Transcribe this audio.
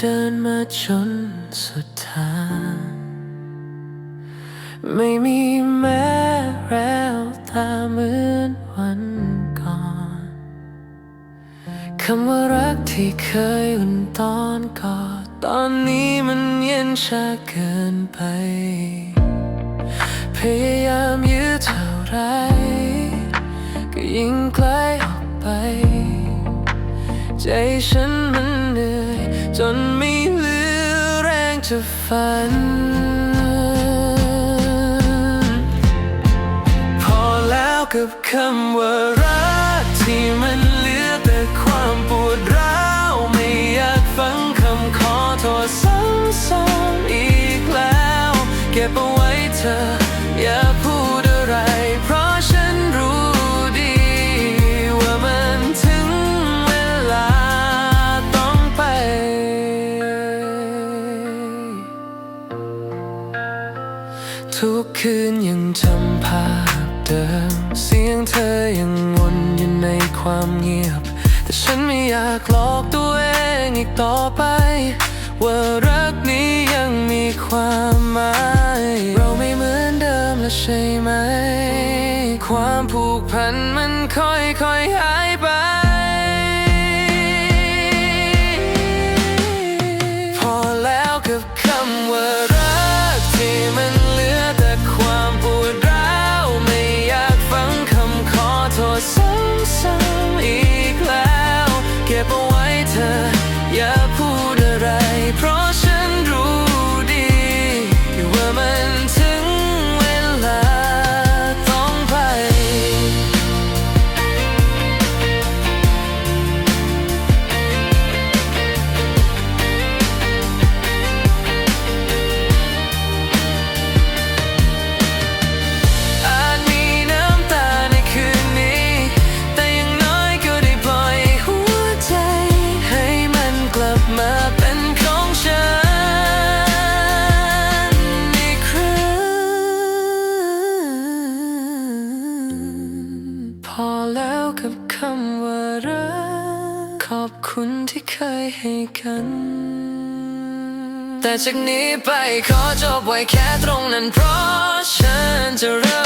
เดินมาจนสุดทางไม่มีแม้แววตาเหมือนวันก่อนคำว่ารักที่เคยอุ่นตอนกอดตอนนี้มันเย็นชาเกินไป พยายามยื้อเท่าไร ก็ยิ่งไกลออกไป ใจฉันมันเหนื่อย จนไม่เหลือแรงจะฝัน พอแล้วกับคำ ทุกคืนยังจำภาพเดิม เสียงเธอยังวนอยู่ในความเงียบ แต่ฉันไม่อยากหลอกตัวเองอีกต่อไป ว่ารักนี้ยังมีความหมาย เราไม่เหมือนเดิมแล้วใช่ไหม ความผูกพันมันค่อยๆหายไป อแล้วกับคำว่ารัก ขอบคุณที่เคยให้กัน แต่จากนี้ไปขอจบไว้แค่ตรงนั้นเพราะฉันจะเริ่ม